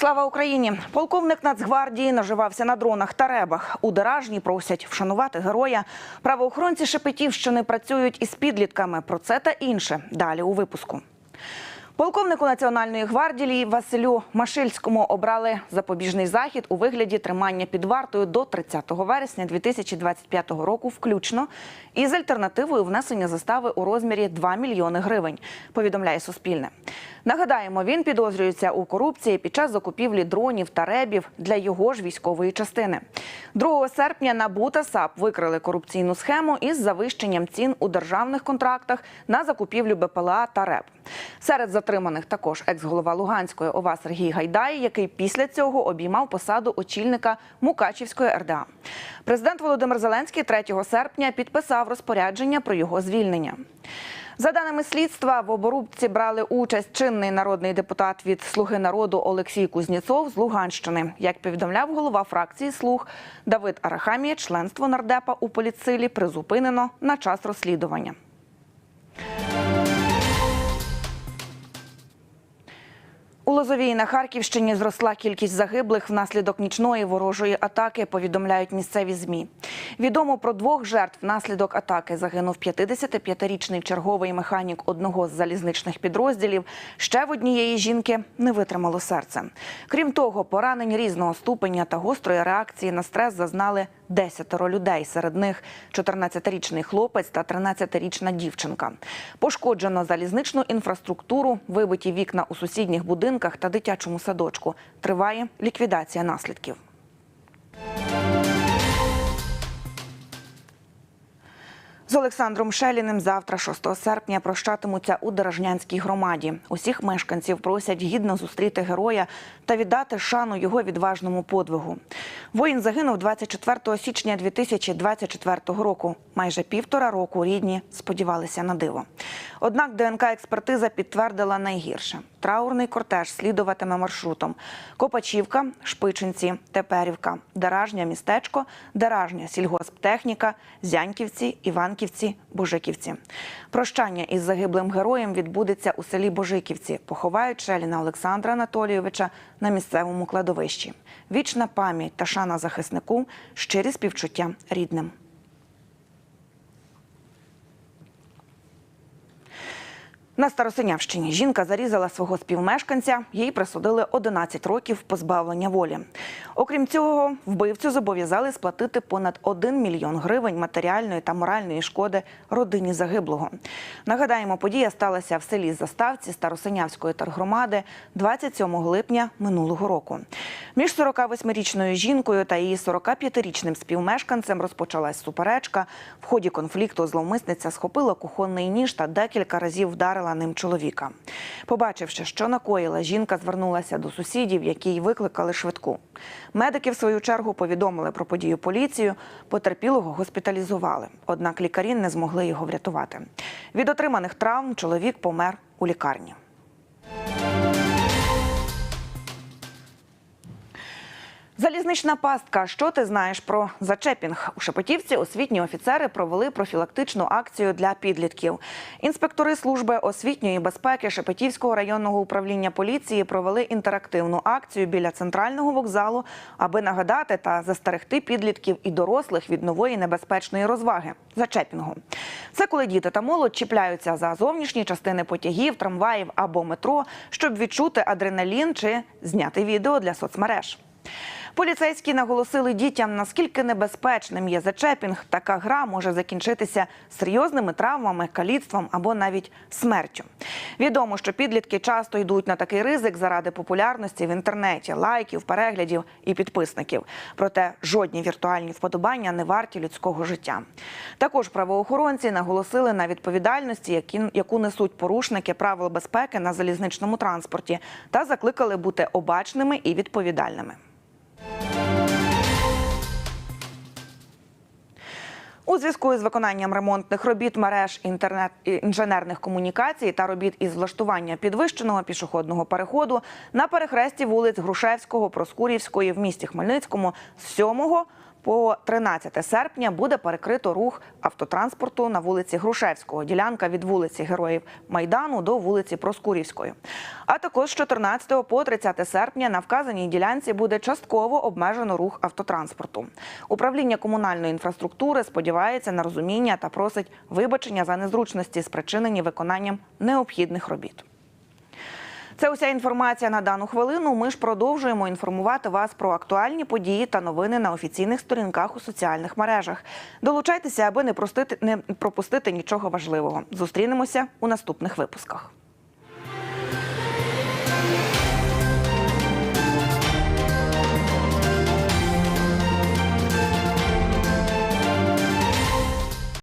Слава Україні! Полковник Нацгвардії наживався на дронах та ребах. У Деражні просять вшанувати героя. Правоохоронці Шепетівщини працюють із підлітками. Про це та інше далі у випуску. Полковнику Національної гвардії Василю Машильському обрали запобіжний захід у вигляді тримання під вартою до 30 вересня 2025 року, включно із альтернативою внесення застави у розмірі 2 мільйони гривень. Повідомляє Суспільне. Нагадаємо, він підозрюється у корупції під час закупівлі дронів та ребів для його ж військової частини. 2 серпня НАБУ та САП викрили корупційну схему із завищенням цін у державних контрактах на закупівлю БПЛА та РЕБ. Серед затриманих також екс-голова Луганської ОВА Сергій Гайдай, який після цього обіймав посаду очільника Мукачівської РДА. Президент Володимир Зеленський 3 серпня підписав розпорядження про його звільнення. За даними слідства, в оборудці брали участь чинний народний депутат від Слуги народу Олексій Кузніцов з Луганщини. Як повідомляв голова фракції Слуг Давид Арахамія, членство нардепа у політсилі призупинено на час розслідування. У Лозовій на Харківщині зросла кількість загиблих внаслідок нічної ворожої атаки, повідомляють місцеві змі. Відомо про двох жертв внаслідок атаки загинув 55-річний черговий механік одного з залізничних підрозділів. Ще в однієї жінки не витримало серце. Крім того, поранень різного ступеня та гострої реакції на стрес зазнали десятеро людей. Серед них 14-річний хлопець та 13-річна дівчинка. Пошкоджено залізничну інфраструктуру, вибиті вікна у сусідніх будинках та дитячому садочку. Триває ліквідація наслідків. З Олександром Шеліним завтра, 6 серпня, прощатимуться у Дорожнянській громаді. Усіх мешканців просять гідно зустріти героя та віддати шану його відважному подвигу. Воїн загинув 24 січня 2024 року. Майже півтора року рідні сподівалися на диво. Однак ДНК-експертиза підтвердила найгірше. Траурний кортеж слідуватиме маршрутом: Копачівка, Шпичинці, Теперівка, Деражня містечко, Деражня сільгосптехніка, Зяньківці, Іванківці, Божиківці. Прощання із загиблим героєм відбудеться у селі Божиківці. Поховають Шеліна Олександра Анатолійовича на місцевому кладовищі. Вічна пам'ять та шана захиснику, щирі співчуття рідним. На Старосинявщині жінка зарізала свого співмешканця. Їй присудили 11 років позбавлення волі. Окрім цього, вбивцю зобов'язали сплатити понад 1 мільйон гривень матеріальної та моральної шкоди родині загиблого. Нагадаємо, подія сталася в селі Заставці Старосинявської тергромади 27 липня минулого року. Між 48-річною жінкою та її 45-річним співмешканцем розпочалась суперечка. В ході конфлікту зловмисниця схопила кухонний ніж та декілька разів вдарила ним чоловіка. Побачивши, що накоїла, жінка звернулася до сусідів, які й викликали швидку. Медики, в свою чергу, повідомили про подію поліцію. Потерпілого госпіталізували. Однак лікарі не змогли його врятувати. Від отриманих травм чоловік помер у лікарні. Залізнична пастка. Що ти знаєш про зачепінг? У Шепетівці освітні офіцери провели профілактичну акцію для підлітків. Інспектори служби освітньої безпеки Шепетівського районного управління поліції провели інтерактивну акцію біля центрального вокзалу, аби нагадати та застерегти підлітків і дорослих від нової небезпечної розваги зачепінгу. Це коли діти та молодь чіпляються за зовнішні частини потягів, трамваїв або метро, щоб відчути адреналін чи зняти відео для соцмереж. Поліцейські наголосили дітям, наскільки небезпечним є зачепінг. Така гра може закінчитися серйозними травмами, каліцтвом або навіть смертю. Відомо, що підлітки часто йдуть на такий ризик заради популярності в інтернеті, лайків, переглядів і підписників. Проте жодні віртуальні вподобання не варті людського життя. Також правоохоронці наголосили на відповідальності, яку несуть порушники правил безпеки на залізничному транспорті, та закликали бути обачними і відповідальними. У зв'язку із виконанням ремонтних робіт мереж інтернет інженерних комунікацій та робіт із влаштування підвищеного пішохідного переходу на перехресті вулиць Грушевського, Проскурівської в місті Хмельницькому з 7 по 13 серпня буде перекрито рух автотранспорту на вулиці Грушевського, ділянка від вулиці Героїв Майдану до вулиці Проскурівської. А також з 14 по 30 серпня на вказаній ділянці буде частково обмежено рух автотранспорту. Управління комунальної інфраструктури сподівається на розуміння та просить вибачення за незручності, спричинені виконанням необхідних робіт. Це уся інформація на дану хвилину. Ми ж продовжуємо інформувати вас про актуальні події та новини на офіційних сторінках у соціальних мережах. Долучайтеся, аби не простити не пропустити нічого важливого. Зустрінемося у наступних випусках.